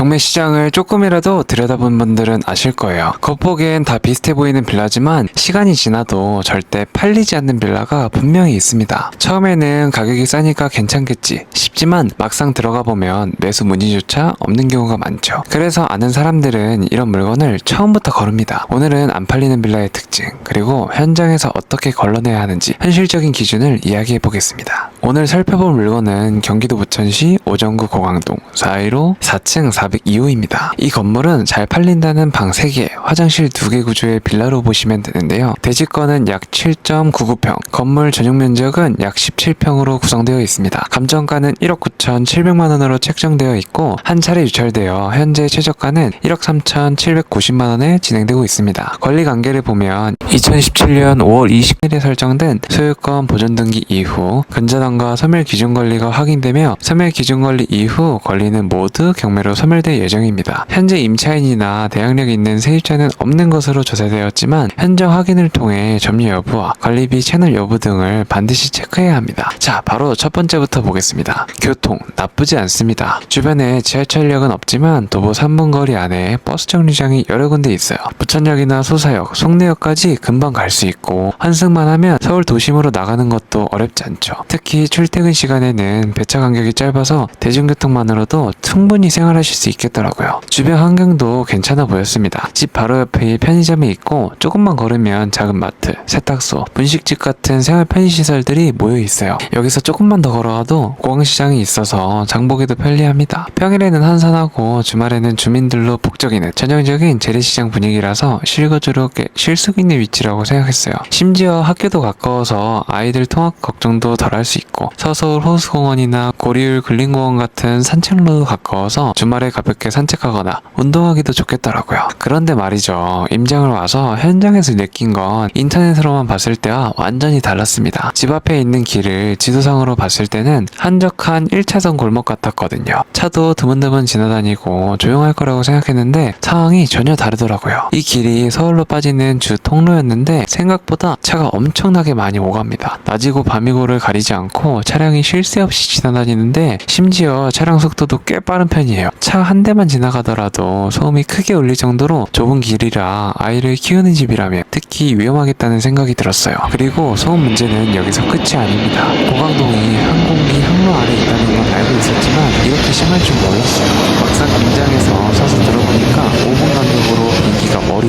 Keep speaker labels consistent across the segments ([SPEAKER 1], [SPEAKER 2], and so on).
[SPEAKER 1] 경매 시장을 조금이라도 들여다본 분들은 아실 거예요. 겉보기엔 다 비슷해 보이는 빌라지만 시간이 지나도 절대 팔리지 않는 빌라가 분명히 있습니다. 처음에는 가격이 싸니까 괜찮겠지 싶지만 막상 들어가 보면 매수 문의조차 없는 경우가 많죠. 그래서 아는 사람들은 이런 물건을 처음부터 거릅니다. 오늘은 안 팔리는 빌라의 특징, 그리고 현장에서 어떻게 걸러내야 하는지 현실적인 기준을 이야기해 보겠습니다. 오늘 살펴볼 물건은 경기도 부천시 오정구 고강동 415 4층 402호입니다. 이 건물은 잘 팔린다는 방 3개, 화장실 2개 구조의 빌라로 보시면 되는데요. 대지권은 약 7.99평, 건물 전용 면적은 약 17평으로 구성되어 있습니다. 감정가는 1억 9,700만 원으로 책정되어 있고 한 차례 유찰되어 현재 최저가는 1억 3,790만 원에 진행되고 있습니다. 권리 관계를 보면 2017년 5월 20일에 설정된 소유권 보존 등기 이후 근저당과 소멸 기준 권리가 확인되며 소멸 기준 권리 이후 권리는 모두 경매로 소멸 될 예정입니다. 현재 임차인이나 대항력 있는 세입자는 없는 것으로 조사되었지만 현장 확인을 통해 점유 여부와 관리비 채널 여부 등을 반드시 체크해야 합니다. 자, 바로 첫 번째부터 보겠습니다. 교통 나쁘지 않습니다. 주변에 지하철역은 없지만 도보 3분 거리 안에 버스 정류장이 여러 군데 있어요. 부천역이나 소사역, 송내역까지 금방 갈 수 있고 환승만 하면 서울 도심으로 나가는 것도 어렵지 않죠. 특히 출퇴근 시간에는 배차 간격이 짧아서 대중교통만으로도 충분히 생활하실 수 있겠더라고요. 주변 환경도 괜찮아 보였습니다. 집 바로 옆에 편의점이 있고 조금만 걸으면 작은 마트, 세탁소, 분식집 같은 생활 편의시설들이 모여 있어요. 여기서 조금만 더 걸어가도 공항시장이 있어서 장보기도 편리합니다. 평일에는 한산하고 주말에는 주민들로 북적이는 전형적인 재래시장 분위기라서 실거주로 수 있는 위치라고 생각했어요. 심지어 학교도 가까워서 아이들 통학 걱정도 덜 할 수 있고 서서울 호수공원이나 고리울 근린공원 같은 산책로도 가까워서 주말에 가볍게 산책하거나 운동하기도 좋겠더라고요. 그런데 말이죠. 임장을 와서 현장에서 느낀 건 인터넷으로만 봤을 때와 완전히 달랐습니다. 집 앞에 있는 길을 지도상으로 봤을 때는 한적한 1차선 골목 같았거든요. 차도 드문드문 지나다니고 조용할 거라고 생각했는데 상황이 전혀 다르더라고요. 이 길이 서울로 빠지는 주 통로였는데 생각보다 차가 엄청나게 많이 오갑니다. 낮이고 밤이고를 가리지 않고 차량이 쉴 새 없이 지나다니는데 심지어 차량 속도도 꽤 빠른 편이에요. 차한 대만 지나가더라도 소음이 크게 울릴 정도로 좁은 길이라 아이를 키우는 집이라면 특히 위험하겠다는 생각이 들었어요. 그리고 소음 문제는 여기서 끝이 아닙니다. 고강동이 항공기 항로 아래 있다는 건 알고 있었지만 이렇게 심할 줄 몰랐어요. 막상 공장에서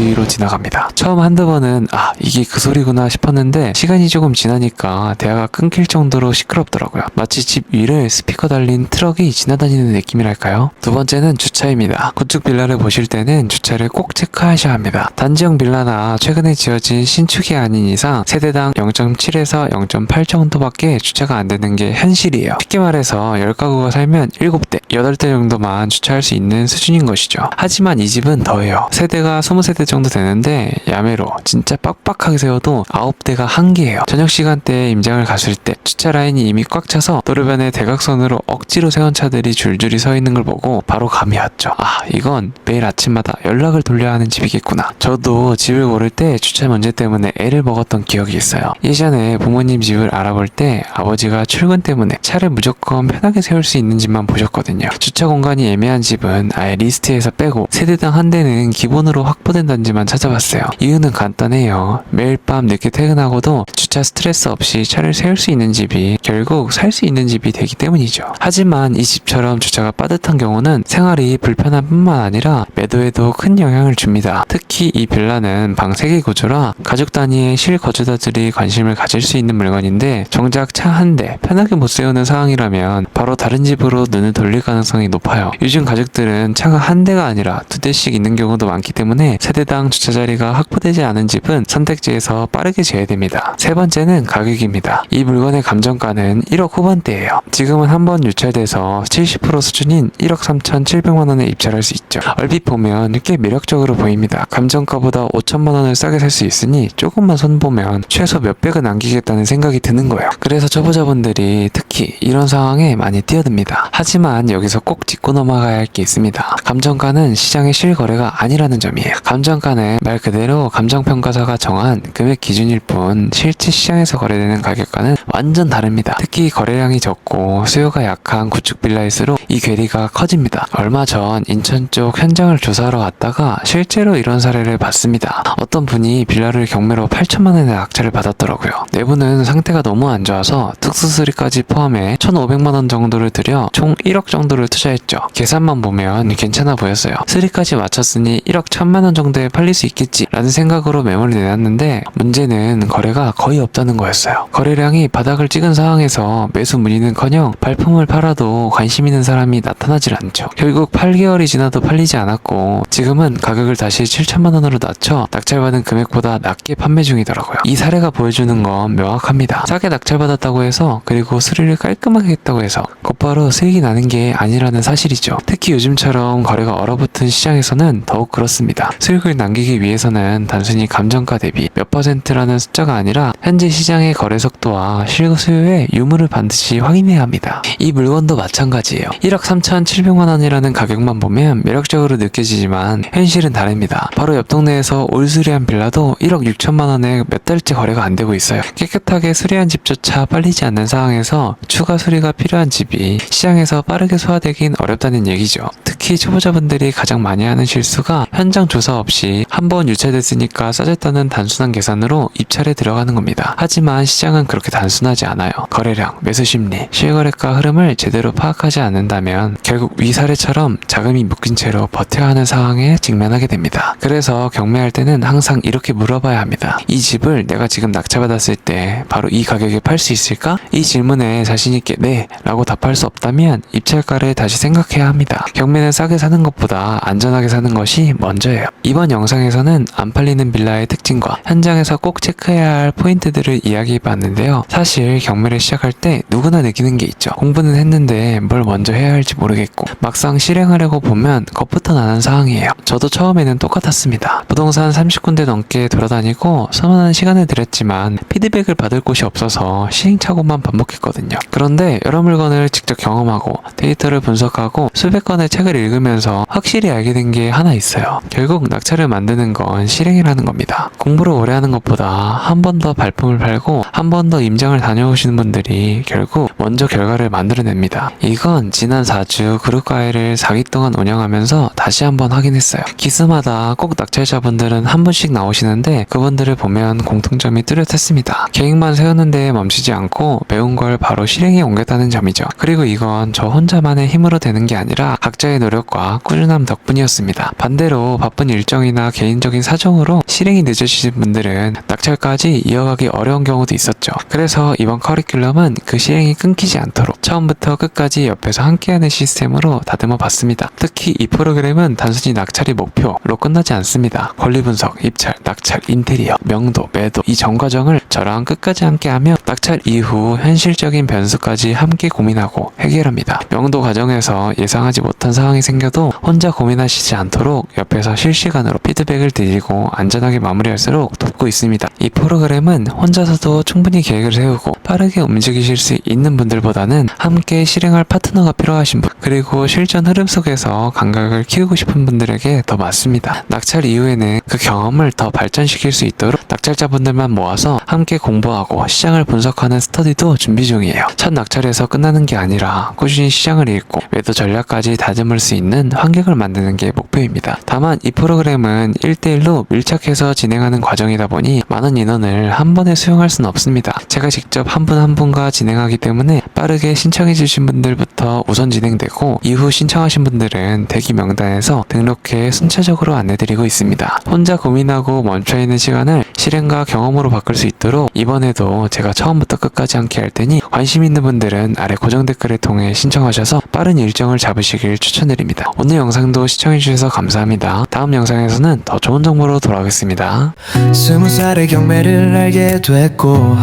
[SPEAKER 1] 위로 지나갑니다. 처음 한두 번은 아 이게 그 소리구나 싶었는데 시간이 조금 지나니까 대화가 끊길 정도로 시끄럽더라고요. 마치 집 위를 스피커 달린 트럭이 지나다니는 느낌이랄까요? 두 번째는 주차입니다. 구축 빌라를 보실 때는 주차를 꼭 체크하셔야 합니다. 단지형 빌라나 최근에 지어진 신축이 아닌 이상 세대당 0.7에서 0.8 정도밖에 주차가 안 되는 게 현실이에요. 쉽게 말해서 10가구가 살면 7대, 8대 정도만 주차할 수 있는 수준인 것이죠. 하지만 이 집은 더해요. 세대가 20세대 정도 되는데 야매로 진짜 빡빡하게 세워도 9대가 한계예요. 저녁 시간대에 임장을 갔을 때 주차 라인이 이미 꽉 차서 도로변에 대각선으로 억지로 세운 차들이 줄줄이 서 있는 걸 보고 바로 감이 왔죠. 아 이건 매일 아침마다 연락을 돌려야 하는 집이겠구나. 저도 집을 고를 때 주차 문제 때문에 애를 먹었던 기억이 있어요. 예전에 부모님 집을 알아볼 때 아버지가 출근 때문에 차를 무조건 편하게 세울 수 있는 집만 보셨거든요. 주차 공간이 애매한 집은 아예 리스트에서 빼고 세대당 한 대는 기본으로 확보된 단지만 찾아봤어요. 이유는 간단해요. 매일 밤 늦게 퇴근하고도 주차 스트레스 없이 차를 세울 수 있는 집이 결국 살 수 있는 집이 되기 때문이죠. 하지만 이 집처럼 주차가 빠듯한 경우는 생활이 불편한 뿐만 아니라 매도에도 큰 영향을 줍니다. 특히 이 빌라는 방 3개 구조라 가족 단위의 실거주자들이 관심을 가질 수 있는 물건인데 정작 차 한 대 편하게 못 세우는 상황이라면 바로 다른 집으로 눈을 돌릴 가능성이 높아요. 요즘 가족들은 차가 한 대가 아니라 두 대씩 있는 경우도 많기 때문에 세대 당 주차 자리가 확보되지 않은 집은 선택지에서 빠르게 제외됩니다. 세 번째는 가격입니다. 이 물건의 감정가는 1억 후반대예요. 지금은 한 번 유찰돼서 70% 수준인 1억 3,700만 원에 입찰할 수 있죠. 얼핏 보면 꽤 매력적으로 보입니다. 감정가보다 5천만 원을 싸게 살 수 있으니 조금만 손보면 최소 몇백은 남기겠다는 생각이 드는 거예요. 그래서 초보자분들이 특히 이런 상황에 많이 뛰어듭니다. 하지만 여기 여기서 꼭 짚고 넘어가야 할 게 있습니다. 감정가는 시장의 실거래가 아니라는 점이에요. 감정 가는 말 그대로 감정평가사가 정한 금액 기준일 뿐 실제 시장에서 거래되는 가격과는 완전 다릅니다. 특히 거래량이 적고 수요가 약한 구축 빌라일수록 이 괴리가 커집니다. 얼마 전 인천 쪽 현장을 조사하러 갔다가 실제로 이런 사례를 봤습니다. 어떤 분이 빌라를 경매로 8천만 원에 낙찰을 받았더라고요. 내부는 상태가 너무 안 좋아서 특수수리까지 포함해 1,500만 원 정도를 들여 총 1억 정도를 투자했죠. 계산만 보면 괜찮아 보였어요. 수리까지 마쳤으니 1억 1천만 원 정도 에 팔릴 수 있겠지라는 생각으로 매물을 내놨는데 문제는 거래가 거의 없다는 거였어요. 거래량이 바닥을 찍은 상황에서 매수 문의는커녕 발품을 팔아도 관심 있는 사람이 나타나질 않죠. 결국 8개월이 지나도 팔리지 않았고 지금은 가격을 다시 7천만 원으로 낮춰 낙찰받은 금액보다 낮게 판매 중이더라고요. 이 사례가 보여주는 건 명확합니다. 싸게 낙찰받았다고 해서 그리고 수리를 깔끔하게 했다고 해서 곧바로 수익이 나는 게 아니라는 사실이죠. 특히 요즘처럼 거래가 얼어붙은 시장에서는 더욱 그렇습니다. 수익을 남기기 위해서는 단순히 감정가 대비 몇 퍼센트라는 숫자가 아니라 현재 시장의 거래 속도와 실거 수요의 유무를 반드시 확인해야 합니다. 이 물건도 마찬가지예요. 1억 3,700만 원이라는 가격만 보면 매력적으로 느껴지지만 현실은 다릅니다. 바로 옆 동네에서 올 수리한 빌라도 1억 6천만 원에 몇 달째 거래가 안 되고 있어요. 깨끗하게 수리한 집조차 팔리지 않는 상황에서 추가 수리가 필요한 집이 시장에서 빠르게 소화되긴 어렵다는 얘기죠. 특히 초보자분들이 가장 많이 하는 실수가 현장 조사 없이 한 번 유찰됐으니까 싸졌다는 단순한 계산으로 입찰에 들어가는 겁니다. 하지만 시장은 그렇게 단순하지 않아요. 거래량, 매수 심리, 실거래가 흐름을 제대로 파악하지 않는다면 결국 위 사례처럼 자금이 묶인 채로 버텨야 하는 상황에 직면하게 됩니다. 그래서 경매할 때는 항상 이렇게 물어봐야 합니다. 이 집을 내가 지금 낙찰받았을 때 바로 이 가격에 팔 수 있을까? 이 질문에 자신있게 네 라고 답할 수 없다면 입찰가를 다시 생각해야 합니다. 경매는 싸게 사는 것보다 안전하게 사는 것이 먼저예요. 이번 영상에서는 안 팔리는 빌라의 특징과 현장에서 꼭 체크해야 할 포인트들을 이야기해 봤는데요. 사실 경매를 시작할 때 누구나 느끼는 게 있죠. 공부는 했는데 뭘 먼저 해야 할지 모르겠고 막상 실행하려고 보면 겁부터 나는 상황이에요. 저도 처음에는 똑같았습니다. 부동산 30군데 넘게 돌아다니고 수많은 시간을 들였지만 피드백을 받을 곳이 없어서 시행착오만 반복했거든요. 그런데 여러 물건을 직접 경험하고 데이터를 분석하고 수백 건의 책을 읽으면서 확실히 알게 된 게 하나 있어요. 결국 낙찰을 만드는 건 실행이라는 겁니다. 공부를 오래 하는 것보다 한 번 더 발품을 팔고 한 번 더 임장을 다녀오시는 분들이 결국 먼저 결과를 만들어냅니다. 이건 지난 4주 그룹 과외를 4기 동안 운영하면서 다시 한번 확인했어요. 기수마다 꼭 낙찰자분들은 한 분씩 나오시는데 그분들을 보면 공통점이 뚜렷했습니다. 계획만 세웠는데 멈추지 않고 배운 걸 바로 실행에 옮겼다는 점이죠. 그리고 이건 저 혼자만의 힘으로 되는 게 아니라 각자의 노력과 꾸준함 덕분이었습니다. 반대로 바쁜 일정이 나 개인적인 사정으로 실행이 늦어지신 분들은 낙찰까지 이어가기 어려운 경우도 있었죠. 그래서 이번 커리큘럼은 그 실행이 끊기지 않도록 처음부터 끝까지 옆에서 함께하는 시스템으로 다듬어 봤습니다. 특히 이 프로그램은 단순히 낙찰이 목표로 끝나지 않습니다. 권리 분석, 입찰, 낙찰, 인테리어, 명도, 매도 이 전 과정을 저랑 끝까지 함께하며 낙찰 이후 현실적인 변수까지 함께 고민하고 해결합니다. 명도 과정에서 예상하지 못한 상황이 생겨도 혼자 고민하시지 않도록 옆에서 실시간으로 피드백을 드리고 안전하게 마무리할수록 돕고 있습니다. 이 프로그램은 혼자서도 충분히 계획을 세우고 빠르게 움직이실 수 있는 분들보다는 함께 실행할 파트너가 필요하신 분 그리고 실전 흐름 속에서 감각을 키우고 싶은 분들에게 더 맞습니다. 낙찰 이후에는 그 경험을 더 발전시킬 수 있도록 낙찰자분들만 모아서 함께 공부하고 시장을 분석하는 스터디도 준비 중이에요. 첫 낙찰에서 끝나는 게 아니라 꾸준히 시장을 읽고 매도 전략까지 다듬을 수 있는 환경을 만드는 게 목표입니다. 다만 이 프로그램은 1대1로 밀착해서 진행하는 과정이다 보니 많은 인원을 한 번에 수용할 수는 없습니다. 제가 직접 한 분한 분과 진행하기 때문에 빠르게 신청해 주신 분들부터 우선 진행되고 이후 신청하신 분들은 대기 명단에서 등록해 순차적으로 안내드리고 있습니다. 혼자 고민하고 멈춰있는 시간을 실행과 경험으로 바꿀 수 있도록 이번에도 제가 처음부터 끝까지 함께 할 테니 관심 있는 분들은 아래 고정 댓글을 통해 신청하셔서 빠른 일정을 잡으시길 추천드립니다. 오늘 영상도 시청해주셔서 감사합니다. 다음 영상에서는 더 좋은 정보로 돌아오겠습니다.
[SPEAKER 2] 스무 살에 경매를 알게 됐고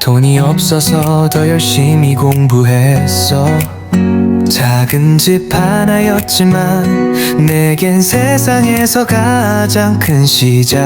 [SPEAKER 2] 돈이 없어서 더 열심히 공부했어 작은 집 하나였지만 내겐 세상에서 가장 큰 시작이었지